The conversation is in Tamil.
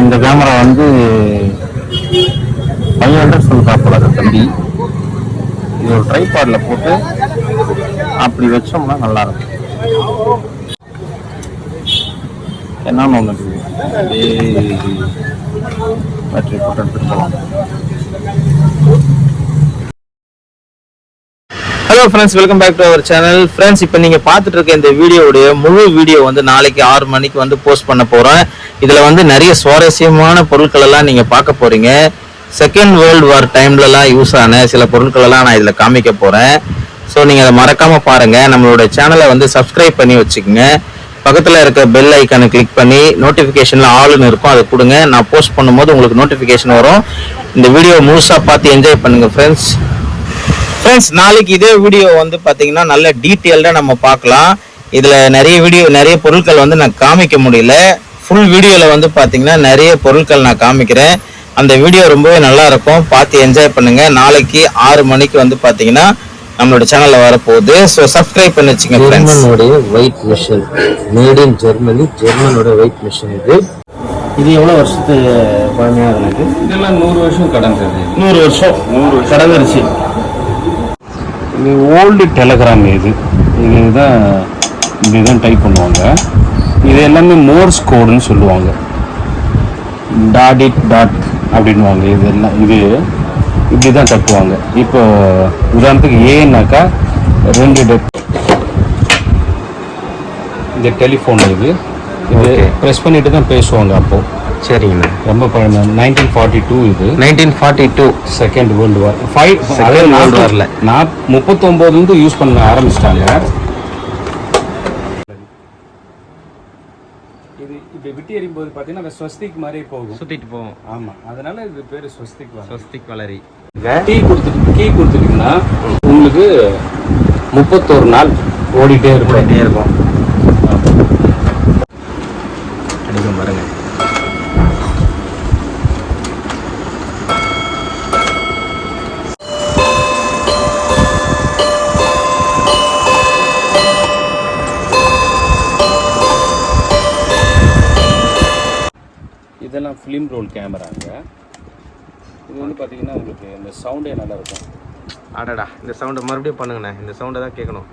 இந்த கேமரா வந்து ஃபைவ் ஹண்ட்ரட் சொல்லுறா போல தம்பி. இது ஒரு ட்ரைபாடில் போட்டு அப்படி வச்சோம்னா நல்லா இருக்கும். என்னன்னு ஒன்று அப்படியே பேட்டரி போட்டு எடுத்துகிட்டு போகலாம் hello friends welcome back to our channel friends இப்போ நீங்கள் பார்த்துட்டு இருக்க இந்த வீடியோடைய முழு வீடியோ வந்து நாளைக்கு ஆறு மணிக்கு வந்து போஸ்ட் பண்ண போகிறேன் இதில் வந்து நிறைய சுவாரஸ்யமான பொருட்கள் எல்லாம் நீங்கள் பார்க்க போகிறீங்க செகண்ட் வேர்ல்டு வார் டைம்லலாம் யூஸ் ஆன சில பொருட்களெல்லாம் நான் இதில் காமிக்க போகிறேன் ஸோ நீங்கள் அதை மறக்காமல் பாருங்கள் நம்மளோட சேனலை வந்து சப்ஸ்கிரைப் பண்ணி வச்சுக்கோங்க. பக்கத்தில் இருக்க பெல் ஐக்கானை கிளிக் பண்ணி நோட்டிஃபிகேஷனில் ஆளுன்னு இருக்கும் அதை கொடுங்க. நான் போஸ்ட் பண்ணும்போது உங்களுக்கு நோட்டிஃபிகேஷன் வரும். இந்த வீடியோ முழுசாக பார்த்து என்ஜாய் பண்ணுங்கள் ஃப்ரெண்ட்ஸ் ஃப்ரெண்ட்ஸ் நாளைக்கு இதே வீடியோ வந்து பார்த்தீங்கன்னா நல்ல டீட்டெயில்டாக நம்ம பார்க்கலாம். இதில் நிறைய வீடியோ நிறைய பொருட்கள் வந்து நான் காமிக்க முடியல. ஃபுல் வீடியோவில் வந்து பார்த்தீங்கன்னா நிறைய பொருட்கள் நான் காமிக்கிறேன். அந்த வீடியோ ரொம்பவே நல்லா இருக்கும். பார்த்து என்ஜாய் பண்ணுங்க. நாளைக்கு ஆறு மணிக்கு வந்து பார்த்தீங்கன்னா நம்மளோட சேனலில் வரப்போகுது. ஸோ சப்ஸ்கிரைப் பண்ணி வச்சுங்க ஜெர்மனுடைய weight machine made in Germany ஜெர்மனோட weight machine இது. இது எவ்வளோ வருஷத்து பழமையாக எனக்கு இதெல்லாம் நூறு வருஷம் கடந்தது நூறு வருஷம். நூறு கடந்துருச்சு. இது ஓல்டு டெலகிராம் இது. இதுதான் இப்படிதான் டைப் பண்ணுவாங்க. இது எல்லாமே மோர்ஸ் கோடுன்னு சொல்லுவாங்க. டாட் இட் டாட் அப்படின்வாங்க இது எல்லாம் இது இப்படி தான் தட்டுவாங்க. இப்போ உதாரணத்துக்கு ஏன்னாக்கா ரெண்டு டெட் இந்த டெலிஃபோன் இது. இது ப்ரெஸ் பண்ணிட்டு தான் பேசுவாங்க அப்போ. சரிங்கண்ணா. ரொம்ப பழமை. நைன்டீன் ஃபார்ட்டி டூ இது. Nineteen forty two second world war five Second World Warல. நான் முப்பத்தொம்போதுலேருந்து யூஸ் பண்ண ஆரம்பிச்சிட்டாங்க. இது இப்படி விட்டு எறியும்போது பார்த்தீங்கன்னா அந்த ஸ்வஸ்திக் மாதிரியே போகும். சுற்றிட்டு போவோம் ஆமாம் அதனால இது பேர் ஸ்வஸ்திக் ஸ்வஸ்திக் வளரி கீ கொடுத்துட்டு கீ கொடுத்துட்டீங்கன்னா உங்களுக்கு முப்பத்தோரு நாள் ஓடிட்டே இருக்கும். போயிட்டே இருக்கும். இதெல்லாம் ஃபிலிம் ரோல் கேமராங்க இது வந்து பார்த்தீங்கன்னா உங்களுக்கு இந்த சவுண்டே நல்லாயிருக்கும் அடடா இந்த சவுண்டை மறுபடியும் பண்ணுங்கண்ணே. இந்த சவுண்டை தான் கேட்கணும்